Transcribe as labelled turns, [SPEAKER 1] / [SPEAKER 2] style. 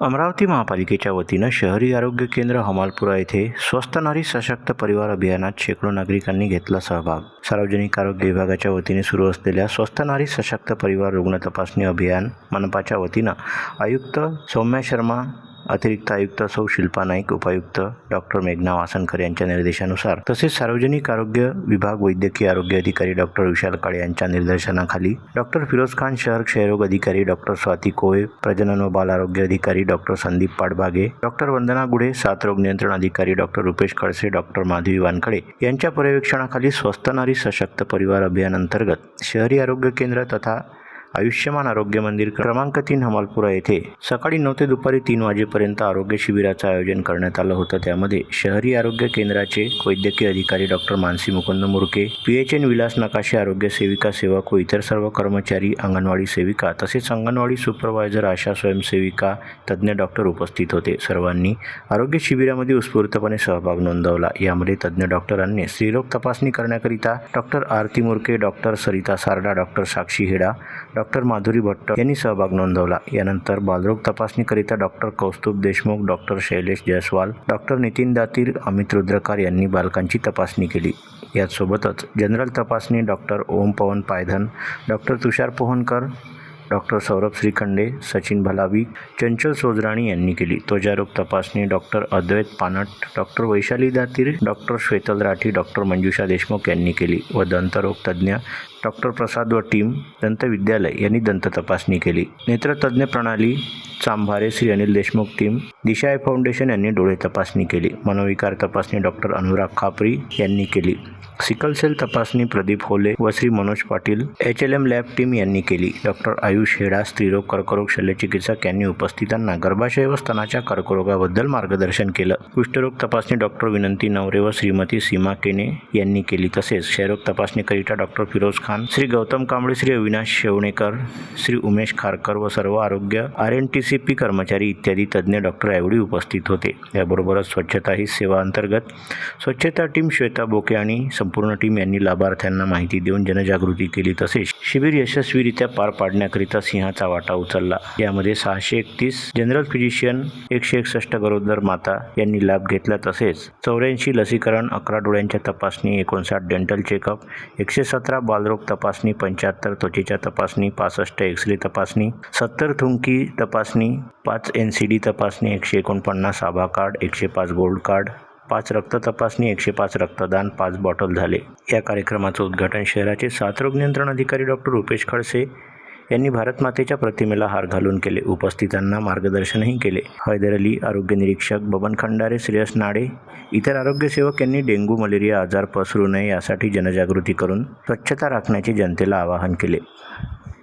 [SPEAKER 1] अमरावती महापालिकेच्या वतीनं शहरी आरोग्य केंद्र हमालपुरा येथे स्वस्त नारी सशक्त परिवार अभियानात शेकडो नागरिकांनी घेतला सहभाग. सार्वजनिक आरोग्य विभागाच्या वतीने सुरू असलेल्या स्वस्त नारी सशक्त परिवार रुग्ण तपासणी अभियान मनपाच्या वतीनं आयुक्त सौम्या शर्मा अतिरिक्त आयुक्त सौ शिल्पा नाईक उपायुक्त डॉक्टर मेघना वासनकर यांच्या निर्देशानुसार तसेच सार्वजनिक आरोग्य विभाग वैद्यकीय आरोग्य अधिकारी डॉक्टर विशाल काळे यांच्या निर्देशनाखाली डॉक्टर फिरोज खान शहर क्षयरोग अधिकारी डॉक्टर स्वाती कोळे प्रजनन व बाल आरोग्य अधिकारी डॉक्टर संदीप पाडबागे डॉक्टर वंदना गुढे साथरोग नियंत्रण अधिकारी डॉक्टर रुपेश खडसे डॉक्टर माधवी वानखडे यांच्या पर्यवेक्षणाखाली स्वस्त नारी सशक्त परिवार अभियानांतर्गत शहरी आरोग्य केंद्र तथा आयुष्यमान आरोग्य मंदिर क्रमांक तीन हमालपुरा येथे सकाळी नऊ ते दुपारी तीन वाजेपर्यंत आरोग्य शिबिराचं आयोजन करण्यात आलं होतं. त्यामध्ये शहरी आरोग्य केंद्राचे वैद्यकीय अधिकारी doctor Mansi Mukund Murke P H N Vilas Nakashe आरोग्य सेविका सेवक व इतर सर्व कर्मचारी अंगणवाडी सेविका तसेच अंगणवाडी सुपरवायझर आशा स्वयंसेविका तज्ज्ञ डॉक्टर उपस्थित होते. सर्वांनी आरोग्य शिबिरामध्ये उत्स्फूर्तपणे सहभाग नोंदवला. यामध्ये तज्ज्ञ डॉक्टरांनी स्त्रीरोग तपासणी करण्याकरिता doctor Aarti Murke doctor Sarita Sarda doctor Sakshi Heda doctor Madhuri Bhatt यांनी सहभाग नोंदवला. यानंतर बालरोग तपासणीकरिता doctor Kaustubh Deshmukh doctor Shailesh Jaiswal doctor Nitin Datir Amit Rudrakar यांनी बालकांची तपासणी केली. याचसोबतच जनरल तपासणी doctor Om Pawan Paydhan doctor Tushar Pohankar doctor Saurabh Shrikhande Sachin Bhalavi Chanchal Sojrani यांनी केली. त्वचारोग तपासणी doctor Advait Panat doctor Vaishali Datir doctor Shwetal Rathi doctor Manjusha Deshmukh यांनी केली व दंतरोग तज्ज्ञ डॉक्टर प्रसाद व टीम दंत विद्यालय यांनी दंत तपासणी केली. नेत्रतज्ज्ञ प्रणाली चांभारे श्री अनिल देशमुख टीम दिशाय फाउंडेशन यांनी डोळे तपासणी केली. मनोविकार तपासणी डॉक्टर अनुराग खापरी यांनी केली. सिकल सेल तपासणी प्रदीप होले व Shri Manoj Patil H L M lab team यांनी केली. डॉक्टर आयुष हेडा स्त्रीरोग कर्करोग शल्यचिकित्सक यांनी उपस्थितांना गर्भाशय व स्तनाच्या कर्करोगाबद्दल मार्गदर्शन केलं. कुष्ठरोग तपासणी डॉक्टर विनंती नवरे व श्रीमती सीमा केने यांनी केली. तसेच क्षयरोग तपासणीकरिता डॉक्टर फिरोज खान श्री गौतम कांबळे श्री अविनाश शेवणेकर श्री उमेश खारकर व सर्व आरोग्य R N T C P कर्मचारी इत्यादी तज्ज्ञ डॉक्टर यावेळी उपस्थित होते. याबरोबरच स्वच्छता ही सेवा अंतर्गत स्वच्छता टीम श्वेता बोके आणि संपूर्ण टीम यांनी लाभार्थ्यांना माहिती देऊन जनजागृती केली. तसेच शिबिर यशस्वीरित्या पार पाडण्याकरिता सिंहाचा वाटा उचलला. यामध्ये सहाशे एकतीस जनरल फिजिशियन एकशे एकसष्ट गरोदर माता यांनी लाभ घेतला. तसेच चौऱ्याऐंशी लसीकरण अकरा डोळ्यांच्या तपासणी एकोणसाठ डेंटल चेकअप एकशे सतरा बालरोग तपासणी पंच्याहत्तर त्वचेच्या तपासणी पासष्ट एक्सरे तपासणी सत्तर थुंकी तपासणी पाच एन सी डी तपासणी एकशे एकोणपन्नास आभा कार्ड एकशे पाच गोल्ड कार्ड पाच रक्त तपासणी एकशे पाच रक्तदान पाच बॉटल झाले. या कार्यक्रमाचं उद्घाटन शहराचे साथरोग नियंत्रण अधिकारी डॉक्टर रुपेश खडसे यांनी भारतमातेच्या प्रतिमेला हार घालून केले. उपस्थितांना मार्गदर्शनही केले. हैदर अली आरोग्य निरीक्षक बबन खंडारे श्रेयस नाडे इतर आरोग्यसेवक यांनी डेंग्यू मलेरिया आजार पसरू नये यासाठी जनजागृती करून स्वच्छता राखण्याचे जनतेला आवाहन केले.